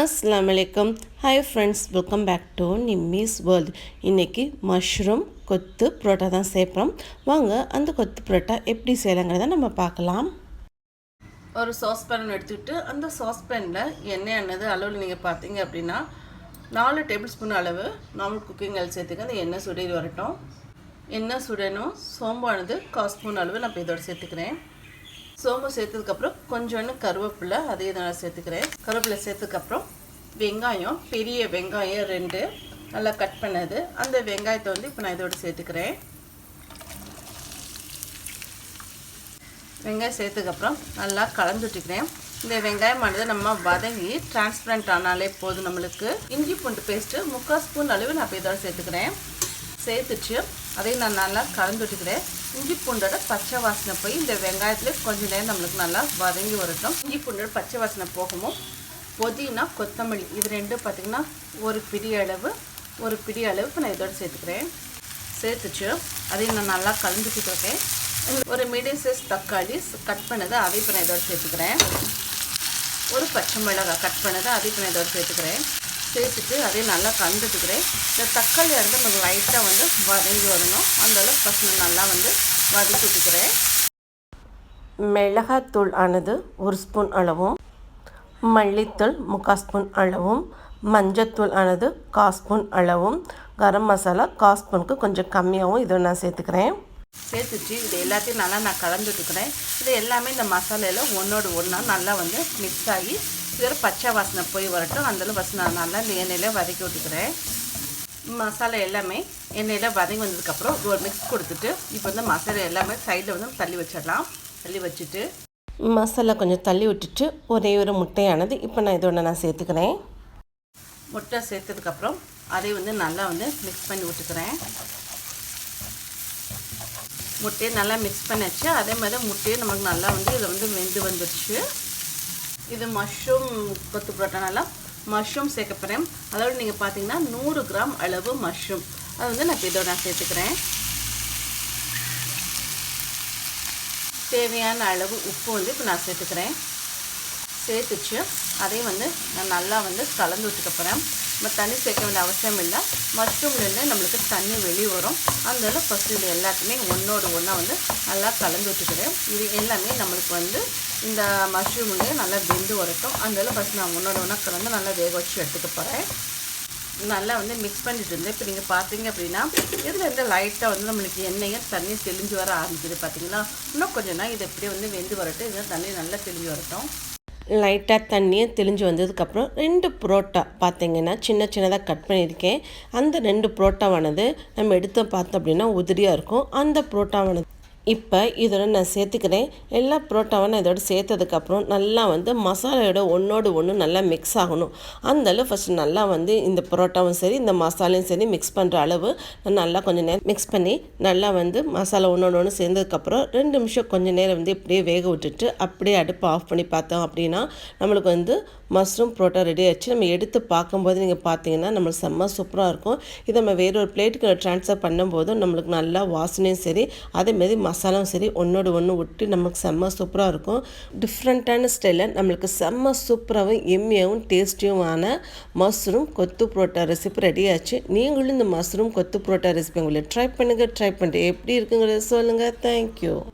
அஸ்லாம் வலைக்கம் hi friends welcome back to Nimmi's world இன்றைக்கி மஷ்ரூம் கொத்து புரோட்டா தான் சேர்ப்போம் வாங்க அந்த கொத்து புரோட்டா எப்படி செய்யலாங்கிறத நம்ம பார்க்கலாம். ஒரு சாஸ் பேன் எடுத்துக்கிட்டு அந்த சாஸ் பேனில் எண்ணெய் எண்ணது அளவில் நீங்கள் பார்த்தீங்க அப்படின்னா நாலு டேபிள் ஸ்பூன் அளவு நார்மல் குக்கிங் ஆயில் சேர்த்துக்க அந்த எண்ணெய் சுடீர் வரட்டும். எண்ணெய் சுடணும். சோம்பானது கால் ஸ்பூன் அளவு நான் இப்போ இதோட சேர்த்துக்கிறேன். சோம்பு சேர்த்ததுக்கப்புறம் கொஞ்சோண்டு கருவேப்பிலை அதையும் நான் சேர்த்துக்கிறேன். கருவேப்பிலை சேர்த்ததுக்கப்புறம் வெங்காயம் பெரிய வெங்காயம் ரெண்டு நல்லா கட் பண்ணது. அந்த வெங்காயத்தை வந்து இப்போ நான் இதோட சேர்த்துக்கிறேன். வெங்காயம் சேர்த்ததுக்கப்புறம் நல்லா கலந்துட்டுக்கிறேன் இந்த வெங்காயமானது நம்ம வதங்கி டிரான்ஸ்பரண்ட் ஆனாலே போதும் நம்மளுக்கு. இஞ்சி பூண்டு பேஸ்ட்டு முக்கால் ஸ்பூன் அளவு நான் இப்போ இதோட சேர்த்துக்கிறேன். சேர்த்துச்சு. அதையும் நான் நல்லா கலந்து விட்டுக்கிறேன். இஞ்சி பூண்டோட பச்சை வாசனை போய் இந்த வெங்காயத்தில் கொஞ்சம் நேரம் நம்மளுக்கு நல்லா வதங்கி வரட்டும். இஞ்சி பூண்டோட பச்சை வாசனை போகவும் புதினா கொத்தமல்லி இது ரெண்டும் பார்த்திங்கன்னா ஒரு பிடி அளவு ஒரு பிடி அளவுக்கு நான் இதோடு சேர்த்துக்கிறேன். சேர்த்துச்சு. அதையும் நான் நல்லா கலந்துக்கிட்டுருக்கேன் ஒரு மீடியம் சைஸ் தக்காளி கட் பண்ணதை அதை இப்போ நான் இதோடு சேர்த்துக்கிறேன். ஒரு பச்சை மிளகாய் கட் பண்ணதை அதை இப்போ நான் இதோடு சேர்த்துக்கிறேன். சேர்த்துட்டு அதையும் நல்லா கண்டுட்டுக்கிறேன் இந்த தக்காளி வந்து நமக்கு லைட்டாக வந்து வதங்கி வரணும். அந்தளவுக்கு ஃபஸ்ட் நல்லா வந்து வதக்கி விட்டுக்கிறேன். மிளகாத்தூள் ஆனது ஒரு ஸ்பூன் அளவும் மல்லித்தூள் முக்கால் ஸ்பூன் அளவும் மஞ்சத்தூள் ஆனது கால் ஸ்பூன் அளவும் கரம் மசாலா கால் ஸ்பூனுக்கு கொஞ்சம் கம்மியாகவும் இதை நான் சேர்த்துக்கிறேன். சேர்த்துச்சு இது எல்லாத்தையும் நல்லா நான் கலந்துட்டுக்கிறேன். இது எல்லாமே இந்த மசாலையில் ஒன்றோடு ஒன்றா நல்லா வந்து மிக்ஸ் ஆகி இது பச்சை வாசனை போய் வரட்டும். அந்தளவு வாசனை நல்லா இந்த எண்ணெயில் வதக்கி விட்டுக்கிறேன். மசாலா எல்லாமே எண்ணெயில் வதங்கி வந்ததுக்கப்புறம் ஒரு மிக்ஸ் கொடுத்துட்டு இப்போ வந்து மசாலா எல்லாமே சைடில் வந்து தள்ளி வச்சிடலாம். தள்ளி வச்சுட்டு மசாலா கொஞ்சம் தள்ளி விட்டுட்டு ஒரே ஒரு முட்டையானது இப்போ நான் இதோட நான் சேர்த்துக்கிறேன். முட்டை சேர்த்ததுக்கப்புறம் அதை வந்து நல்லா வந்து மிக்ஸ் பண்ணி விட்டுக்கிறேன். முட்டையை நல்லா மிக்ஸ் பண்ணியாச்சு அதே மாதிரி முட்டையும் நமக்கு நல்லா வந்து இதில் வந்து வெந்து வந்துடுச்சு இது மஷ்ரூம் கொத்து புரோட்டானால மஷ்ரூம் சேர்க்க போகிறேன் அதோடு நீங்கள் பார்த்தீங்கன்னா நூறு கிராம் அளவு மஷ்ரூம் அது வந்து நான் இதோட நான் சேர்த்துக்கிறேன். தேவையான அளவு உப்பு வந்து இப்போ நான் சேர்த்துக்கிறேன். சேர்த்துச்சு. அதையும் வந்து நான் நல்லா வந்து கலந்து விட்டுக்க போகிறேன் நம்ம தண்ணி சேர்க்க வேண்டிய அவசியம் இல்லை. மஷ்ரூம்லேருந்து நம்மளுக்கு தண்ணி வெளியே வரும். அதனால் ஃபஸ்ட்டு இது எல்லாத்தையுமே ஒன்றோடு ஒன்றா வந்து நல்லா கலந்து விட்டுக்கிறேன் இது எல்லாமே நம்மளுக்கு வந்து இந்த மஷ்ரூம்லேயே நல்லா வெந்து வரட்டும். அதனால் ஃபஸ்ட் நான் ஒன்றோட ஒன்றா கலந்து நல்லா வேக வச்சு எடுத்துக்க போகிறேன் நல்லா வந்து மிக்ஸ் பண்ணிட்டு இருந்தேன் இப்போ நீங்கள் பார்த்தீங்க அப்படின்னா இதில் இருந்து லைட்டாக வந்து நம்மளுக்கு எண்ணெயும் தண்ணி தெளிஞ்சு வர ஆரம்பிக்குது பார்த்தீங்களா இன்னும் கொஞ்சம் நாள் இது எப்படியே வந்து வெந்து வரட்டும். இதில் தண்ணி நல்லா தெளிஞ்சு வரட்டும். லைட்டாக தண்ணியை தெளிஞ்சு வந்ததுக்கப்புறம் ரெண்டு புரோட்டா பார்த்திங்கன்னா சின்ன சின்னதாக கட் பண்ணியிருக்கேன். அந்த ரெண்டு புரோட்டாவானது நம்ம எடுத்து பார்த்தோம் அப்படின்னா உதிரியாக இருக்கும். அந்த புரோட்டாவானது இப்போ இதோட நான் சேர்த்துக்கிறேன். எல்லா புரோட்டாவும் நான் இதோட சேர்த்ததுக்கப்புறம் நல்லா வந்து மசாலையோட ஒன்றோடு ஒன்று நல்லா மிக்ஸ் ஆகணும். அந்தளவு ஃபஸ்ட்டு நல்லா வந்து இந்த புரோட்டாவும் சரி இந்த மசாலையும் சரி மிக்ஸ் பண்ணுற அளவு நான் நல்லா கொஞ்சம் நேரம் மிக்ஸ் பண்ணி நல்லா வந்து மசாலா ஒன்றோடு ஒன்று சேர்ந்ததுக்கப்புறம் ரெண்டு நிமிஷம் கொஞ்சம் நேரம் வந்து இப்படியே வேக விட்டுட்டு அப்படியே அடுப்பு ஆஃப் பண்ணி பார்த்தோம் அப்படின்னா நம்மளுக்கு வந்து மஷ்ரூம் புரோட்டா ரெடி ஆச்சு நம்ம எடுத்து பார்க்கும்போது நீங்கள் பார்த்தீங்கன்னா நம்மளுக்கு செம்ம சூப்பராக இருக்கும். இதை நம்ம வேற ஒரு பிளேட்டுக்கு ட்ரான்ஸ்ஃபர் பண்ணும்போதும் நம்மளுக்கு நல்லா வாசனையும் சரி அதேமாரி மசாலாவும் சரி ஒன்றோடு ஒன்று விட்டு நமக்கு செம்ம சூப்பராக இருக்கும். டிஃப்ரெண்ட்டான ஸ்டைலில் நம்மளுக்கு செம்ம சூப்பராகவும் எம்மியாகவும் டேஸ்டியுமான mushroom kothu parotta recipe ready ஆச்சு. நீங்களும் இந்த மஸ்ரூம் கொத்து புரோட்டா ரெசிபி உங்களை ட்ரை பண்ணுங்கள் ட்ரை பண்ணிட்டு எப்படி இருக்குங்கிறத சொல்லுங்கள் தேங்க்யூ